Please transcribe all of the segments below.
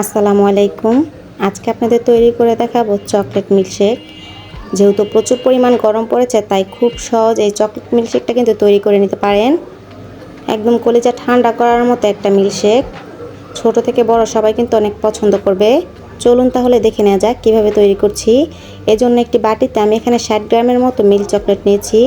আসসালামু আলাইকুম। আজকে আপনাদের তৈরি করে দেখাবো চকলেট মিল্কশেক। যেহেতু প্রচুর পরিমাণ গরম পড়েছে, তাই খুব সহজ এই চকলেট মিল্কশেকটা কিন্তু তৈরি করে নিতে পারেন। একদম কলিজা ঠান্ডা করার মতো একটা মিল্কশেক। ছোট থেকে বড় সবাই কিন্তু অনেক পছন্দ করবে। চলুন তাহলে দেখে নেওয়া যাক কীভাবে তৈরি করছি। এজন্য একটি বাটিতে আমি এখানে ষাট গ্রামের মতো মিল্ক চকলেট নিয়েছি।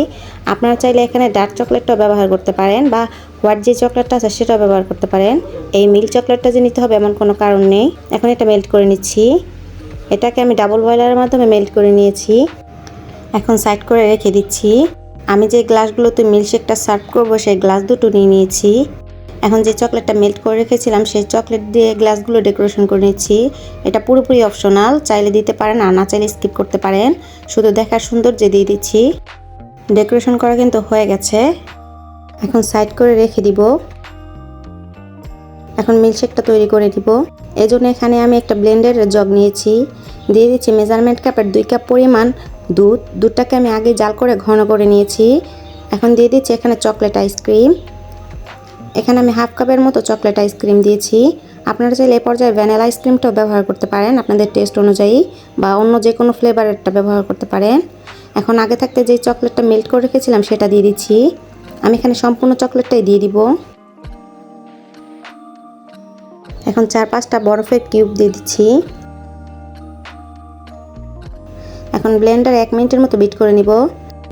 আপনারা চাইলে এখানে ডার্ক চকলেটটাও ব্যবহার করতে পারেন বা হোয়াইট যে চকলেটটা আছে সেটাও ব্যবহার করতে পারেন। এই মিল্ক চকলেটটা যে নিতে হবে এমন কোনো কারণ নেই। এখন এটা মেল্ট করে নিচ্ছি। এটাকে আমি ডাবল বয়লারের মাধ্যমে মেল্ট করে নিয়েছি। এখন সাইড করে রেখে দিচ্ছি। আমি যে গ্লাসগুলোতে মিল্কশেকটা সার্ভ করব সেই গ্লাস দুটো নিয়ে নিয়েছি। এখন যে চকলেটটা মেল্ট করে রেখেছিলাম, সেই চকলেট দিয়ে গ্লাসগুলো ডেকোরেশন করে নিচ্ছি। এটা পুরোপুরি অপশনাল চাইলে দিতে পারেন আর না চাইলে স্কিপ করতে পারেন। শুধু দেখার সৌন্দর্য দিয়ে দিচ্ছি। ডেকোরেশন করা কিন্তু হয়ে গেছে। এখন সাইড করে রেখে দিব। এখন মিল্কশেকটা তৈরি করে দিব এই জন্য এখানে আমি একটা ব্লেন্ডের জগ নিয়েছি। দিয়ে দিচ্ছি মেজারমেন্ট কাপের দুই কাপ পরিমাণ দুধ। দুধটাকে আমি আগে জাল করে ঘন করে নিয়েছি। এখন দিয়ে দিচ্ছি এখানে চকলেট আইসক্রিম এখানে আমি হাফ কাপের মতো চকলেট আইসক্রিম দিয়েছি। আপনারা চাইলে এই পর্যায়ে ভ্যানিলা আইসক্রিমটাও ব্যবহার করতে পারেন আপনাদের টেস্ট অনুযায়ী বা অন্য যে কোনো ফ্লেভারেরটা ব্যবহার করতে পারেন। এখন আগে থাকতে যে চকলেটটা মেল্ট করে রেখেছিলাম সেটা দিয়ে দিচ্ছি। আমি এখানে সম্পূর্ণ চকলেটটাই দিয়ে দিব। এখন চার পাঁচটা বরফের কিউব দিয়ে দিচ্ছি। এখন ব্লেন্ডার এক মিনিটের মতো বিট করে নিব।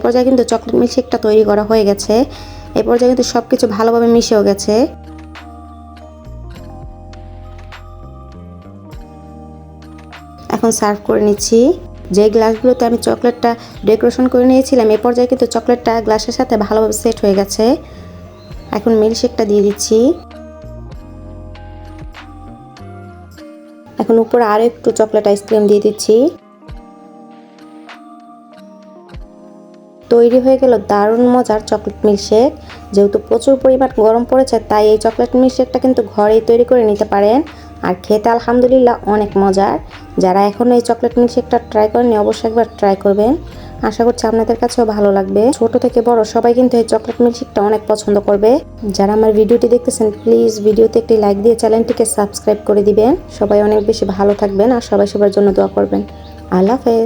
পর্যায়ে কিন্তু চকলেট মিল্কশেকটা তৈরি করা হয়ে গেছে। এই পর্যায়ে কিন্তু সব কিছু ভালোভাবে মিশেও গেছে। এখন সার্ভ করে নিচ্ছি। যে গ্লাসগুলোতে আমি চকলেটটা ডেকোরেশন করে নিয়েছিলাম এই পর্যায়ে কিন্তু চকলেটটা গ্লাসের সাথে ভালোভাবে সেট হয়ে গেছে। এখন মিল্কশেকটা দিয়ে দিচ্ছি। এখন উপরে আরও একটু চকলেট আইসক্রিম দিয়ে দিচ্ছি। তৈরি হয়ে গেল দারুণ মজার চকলেট মিল্কশেক। যেহেতু প্রচুর পরিমাণ গরম পড়েছে, তাই এই চকলেট মিল্কশেকটা কিন্তু ঘরেই তৈরি করে নিতে পারেন। আর খেতে আলহামদুলিল্লাহ অনেক মজার। যারা এখনও এই চকলেট মিল্কশেকটা ট্রাই করেনি অবশ্যই একবার ট্রাই করবেন। আশা করছি আপনাদের কাছেও ভালো লাগবে। ছোট থেকে বড় সবাই কিন্তু এই চকলেট মিল্কশেকটা অনেক পছন্দ করবে। যারা আমার ভিডিওটি দেখতেছেন প্লিজ ভিডিওতে একটি লাইক দিয়ে চ্যানেলটিকে সাবস্ক্রাইব করে দিবেন। সবাই অনেক বেশি ভালো থাকবেন আর সবাই সবার জন্য দোয়া করবেন। আল্লাহ হাফেজ।